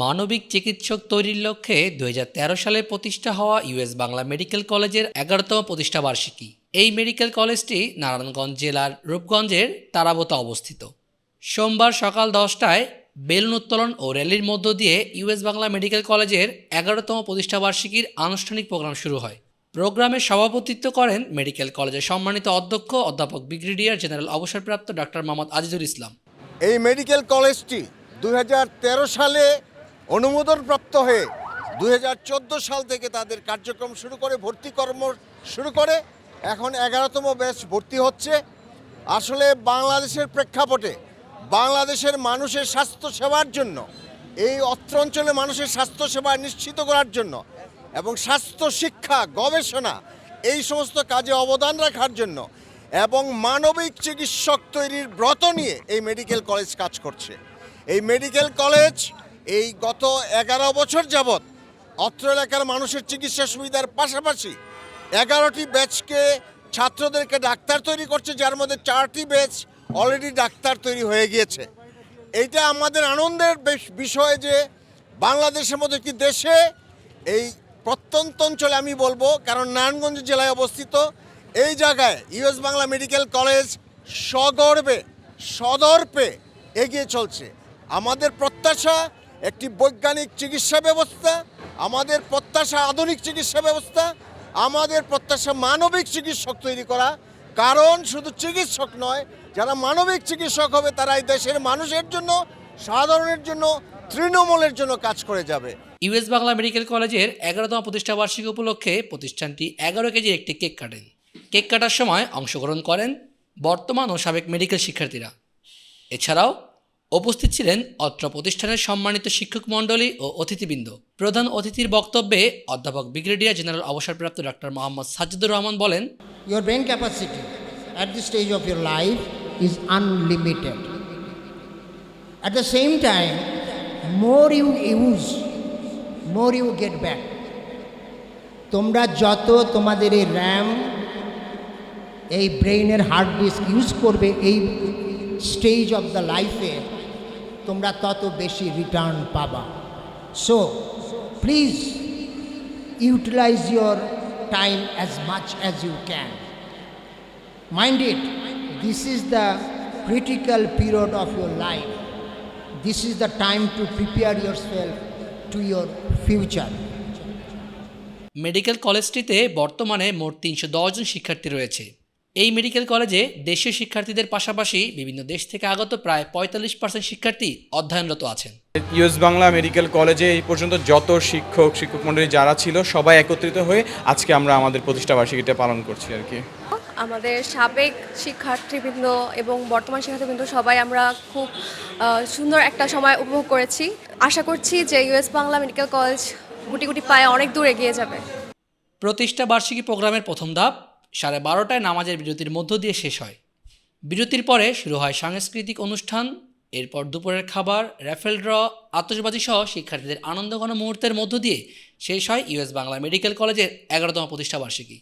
মানবিক চিকিৎসক তৈরির লক্ষ্যে দু হাজার তেরো সালে প্রতিষ্ঠা হওয়া ইউএস বাংলা মেডিকেল কলেজের এগারোতম প্রতিষ্ঠা বার্ষিকী। এই মেডিকেল কলেজটি নারায়ণগঞ্জ জেলার রূপগঞ্জের তারাবতে অবস্থিত। সোমবার সকাল দশটায় বেলুন উত্তোলন ও র্যালির মধ্য দিয়ে ইউএস বাংলা মেডিকেল কলেজের এগারোতম প্রতিষ্ঠা বার্ষিকীর আনুষ্ঠানিক প্রোগ্রাম শুরু হয়। প্রোগ্রামে সভাপতিত্ব করেন মেডিকেল কলেজের সম্মানিত অধ্যক্ষ অধ্যাপক ব্রিগেডিয়ার জেনারেল অবসরপ্রাপ্ত ডক্টর মোহাম্মদ আজিজুল ইসলাম। এই মেডিকেল কলেজটি দু হাজার তেরো সালে অনুমোদনপ্রাপ্ত হয়ে দু হাজার চোদ্দ সাল থেকে তাদের কার্যক্রম শুরু করে, ভর্তি কর্ম শুরু করে। এখন এগারোতম ব্যাচ ভর্তি হচ্ছে। আসলে বাংলাদেশের প্রেক্ষাপটে বাংলাদেশের মানুষের স্বাস্থ্য সেবার জন্য, এই অত্র অঞ্চলে মানুষের স্বাস্থ্য সেবা নিশ্চিত করার জন্য এবং স্বাস্থ্য শিক্ষা, গবেষণা, এই সমস্ত কাজে অবদান রাখার জন্য এবং মানবিক চিকিৎসক তৈরির ব্রত নিয়ে এই মেডিকেল কলেজ কাজ করছে। এই মেডিকেল কলেজ এই গত এগারো বছর যাবৎ অত্র এলাকার মানুষের চিকিৎসা সুবিধার পাশাপাশি এগারোটি ব্যাচকে ছাত্রদেরকে ডাক্তার তৈরি করছে, যার মধ্যে চারটি ব্যাচ অলরেডি ডাক্তার তৈরি হয়ে গিয়েছে। এইটা আমাদের আনন্দের বিষয় যে বাংলাদেশের মতো একটি দেশে এই প্রত্যন্ত অঞ্চলে আমি বলব, কারণ নারায়ণগঞ্জ জেলায় অবস্থিত, এই জায়গায় ইউএস বাংলা মেডিকেল কলেজ সগর্বে, সদর্পে এগিয়ে চলছে। আমাদের প্রত্যাশা একটি বৈজ্ঞানিক চিকিৎসা ব্যবস্থা, আমাদের প্রত্যাশা আধুনিক চিকিৎসা ব্যবস্থা, আমাদের প্রত্যাশা মানবিক চিকিৎসক তৈরি করা। কারণ শুধু চিকিৎসক নয়, যারা মানবিক চিকিৎসক হবে তারা এই দেশের মানুষের জন্য, সাধারণের জন্য, তৃণমূলের জন্য কাজ করে যাবে। ইউএস বাংলা মেডিকেল কলেজের এগারোতম প্রতিষ্ঠা বার্ষিকী উপলক্ষে প্রতিষ্ঠানটি এগারো কেজির একটি কেক কাটেন। কেক কাটার সময় অংশগ্রহণ করেন বর্তমান ও সাবেক মেডিকেল শিক্ষার্থীরা। এছাড়াও উপস্থিত ছিলেন অত্র প্রতিষ্ঠানের সম্মানিত শিক্ষক মণ্ডলী ও অতিথিবৃন্দ প্রধান অতিথির বক্তব্যে অধ্যাপক ব্রিগেডিয়ার জেনারেল অবসরপ্রাপ্ত ডক্টর মোহাম্মদ সাজিদুর রহমান বলেন Your brain capacity at this stage of your life is unlimited. At the same time, more you use, more you get back. তোমরা যত তোমাদের এই র্যাম এই ব্রেইনের হার্ড ডিস্ক ইউজ করবে এই স্টেজ অফ দ্য লাইফে তোমরা তত বেশি রিটার্ন পাবা। So please utilize your time as much as you can mind it this is the critical period of your life this is the time to prepare yourself to your future medical কলেজটিতে বর্তমানে মোট তিনশো দশজন শিক্ষার্থী রয়েছে। এই medical কলেজে দেশীয় শিক্ষার্থীদের পাশাপাশি বিভিন্ন দেশ থেকে আগত প্রায় পঁয়তাল্লিশ পার্সেন্ট শিক্ষার্থী অধ্যয়নরত আছেন। ইউএস বাংলা মেডিকেল কলেজে এই পর্যন্ত যত শিক্ষক শিক্ষক মণ্ডলী যারা ছিল সবাই একত্রিত হয়ে আজকে আমরা আমাদের প্রতিষ্ঠা বার্ষিকীটা পালন করছি আর কি। আমাদের সাবেক শিক্ষার্থীবৃন্দ এবং বর্তমান শিক্ষার্থীবৃন্দ সবাই আমরা খুব সুন্দর একটা সময় উপভোগ করেছি। আশা করছি যে ইউএস বাংলা মেডিকেল কলেজ গুটি গুটি পায়ে অনেক দূর এগিয়ে যাবে। প্রতিষ্ঠা বার্ষিকী প্রোগ্রামের প্রথম ধাপ সাড়ে বারোটায় নামাজের বিরতির মধ্য দিয়ে শেষ হয়। বিরতির পরে শুরু হয় সাংস্কৃতিক অনুষ্ঠান, এরপর দুপুরের খাবার, র্যাফেল ড্র আতসবাজি সহ শিক্ষার্থীদের আনন্দঘন মুহূর্তের মধ্য দিয়ে শেষ হয় ইউএস বাংলা মেডিকেল কলেজের এগারোতম প্রতিষ্ঠা বার্ষিকী